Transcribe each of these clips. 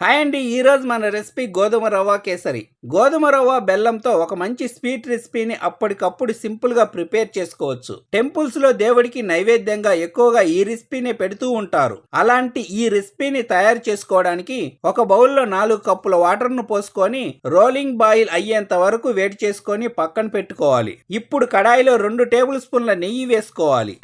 Hi అండి ఈరోజు మన రెసిపీ గోధుమ రవ్వ కేసరి. గోధుమ రవ్వ బెల్లంతో ఒక మంచి స్వీట్ రెసిపీని అప్పటికప్పుడు సింపుల్గా ప్రిపేర్ చేసుకోవచ్చు. టెంపుల్స్లో దేవుడికి నైవేద్యంగా ఎక్కువగా ఈ రెసిపీని పెడుతూ ఉంటారు. అలాంటి ఈ రెసిపీని తయారు చేసుకోవడానికి ఒక బౌల్లో నాలుగు కప్పుల వాటర్ను పోసుకొని రోలింగ్ బాయిల్ అయ్యేంత వరకు వేడి చేసుకొని పక్కన పెట్టుకోవాలి. ఇప్పుడు కడాయిలో రెండు టేబుల్ స్పూన్ల నెయ్యి వేసుకోవాలి.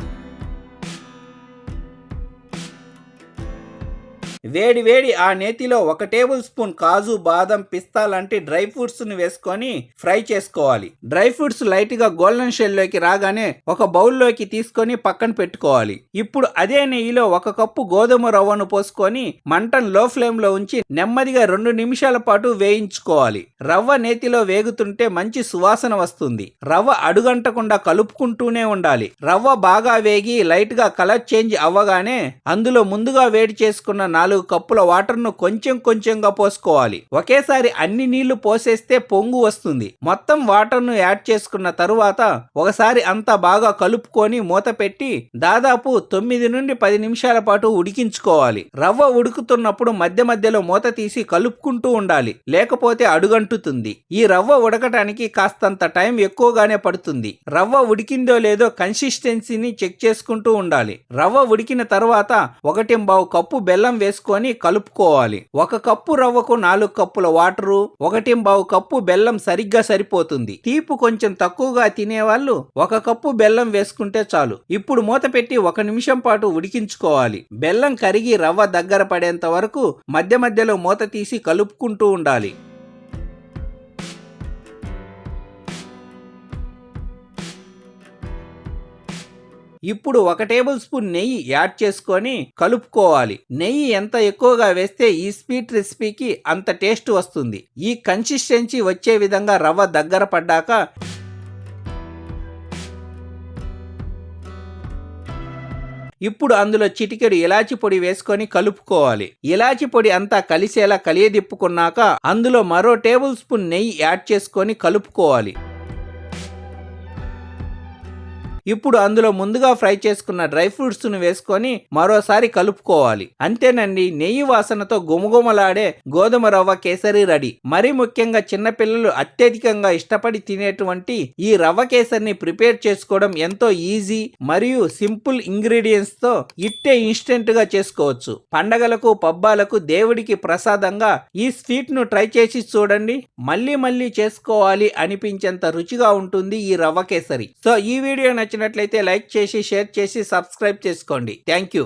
వేడి వేడి ఆ నేతిలో ఒక టేబుల్ స్పూన్ కాజు బాదం పిస్తా లాంటి డ్రై ఫ్రూట్స్ని వేసుకొని ఫ్రై చేసుకోవాలి. డ్రై ఫ్రూట్స్ లైట్గా గోల్డెన్ షెల్లోకి రాగానే ఒక బౌల్లోకి తీసుకొని పక్కన పెట్టుకోవాలి. ఇప్పుడు అదే నెయ్యిలో ఒక కప్పు గోధుమ రవ్వను పోసుకొని మంటను లో ఫ్లేమ్లో ఉంచి నెమ్మదిగా రెండు నిమిషాల పాటు వేయించుకోవాలి. రవ్వ నేతిలో వేగుతుంటే మంచి సువాసన వస్తుంది. రవ్వ అడుగంటకుండా కలుపుకుంటూనే ఉండాలి. రవ్వ బాగా వేగి లైట్గా కలర్ చేంజ్ అవ్వగానే అందులో ముందుగా వేడి చేసుకున్న నాలుగు కప్పుల వాటర్ను కొంచెం కొంచెంగా పోసుకోవాలి. ఒకేసారి అన్ని నీళ్ళు పోసేస్తే పొంగు వస్తుంది. మొత్తం వాటర్ను యాడ్ చేసుకున్న తరువాత ఒకసారి అంతా బాగా కలుపుకొని మూత పెట్టి దాదాపు తొమ్మిది నుండి పది నిమిషాల పాటు ఉడికించుకోవాలి. రవ్వ ఉడుకుతున్నప్పుడు మధ్య మధ్యలో మూత తీసి కలుపుకుంటూ ఉండాలి. లేకపోతే అడుగంటుతుంది. ఈ రవ్వ ఉడకటానికి కాస్తంత టైం ఎక్కువగానే పడుతుంది. రవ్వ ఉడికిందో లేదో కన్సిస్టెన్సీని చెక్ చేసుకుంటూ ఉండాలి. రవ్వ ఉడికిన తర్వాత ఒకటి బావు కప్పు బెల్లం వేసుకొని కలుపుకోవాలి. ఒక కప్పు రవ్వకు నాలుగు కప్పుల వాటరు ఒకటి బావు కప్పు బెల్లం సరిగ్గా సరిపోతుంది. తీపు కొంచెం తక్కువగా తినేవాళ్ళు ఒక కప్పు బెల్లం వేసుకుంటే చాలు. ఇప్పుడు మూత పెట్టి ఒక నిమిషం పాటు ఉడికించుకోవాలి. బెల్లం కరిగి రవ్వ దగ్గర పడేంత వరకు మధ్య మధ్యలో మూత తీసి కలుపుకుంటూ ఉండాలి. ఇప్పుడు ఒక టేబుల్ స్పూన్ నెయ్యి యాడ్ చేసుకొని కలుపుకోవాలి. నెయ్యి ఎంత ఎక్కువగా వేస్తే ఈ స్వీట్ రెసిపీకి అంత టేస్ట్ వస్తుంది. ఈ కన్సిస్టెన్సీ వచ్చే విధంగా రవ్వ దగ్గర పడ్డాక ఇప్పుడు అందులో చిటికెడు ఇలాచి పొడి వేసుకొని కలుపుకోవాలి. ఇలాచి పొడి అంతా కలిసేలా కలియదిప్పుకున్నాక అందులో మరో టేబుల్ స్పూన్ నెయ్యి యాడ్ చేసుకొని కలుపుకోవాలి. ఇప్పుడు అందులో ముందుగా ఫ్రై చేసుకున్న డ్రై ఫ్రూట్స్ను వేసుకొని మరోసారి కలుపుకోవాలి. అంతేనండి నెయ్యి వాసనతో గుమగుమలాడే గోధుమ రవ్వ కేసరి రెడీ. మరీ ముఖ్యంగా చిన్నపిల్లలు అత్యధికంగా ఇష్టపడి తినేటువంటి ఈ రవ్వ కేసరిని ప్రిపేర్ చేసుకోవడం ఎంతో ఈజీ మరియు సింపుల్ ఇంగ్రీడియంట్స్తో ఇట్టే ఇన్స్టెంట్గా చేసుకోవచ్చు. పండగలకు పబ్బాలకు దేవుడికి ప్రసాదంగా ఈ స్వీట్ను ట్రై చేసి చూడండి. మళ్ళీ మళ్ళీ చేసుకోవాలి అనిపించేంత రుచిగా ఉంటుంది ఈ రవ్వ కేసరి. సో ఈ వీడియో నచ్చినట్లయితే లైక్ చేసి షేర్ చేసి సబ్స్క్రైబ్ చేసుకోండి. Thank you.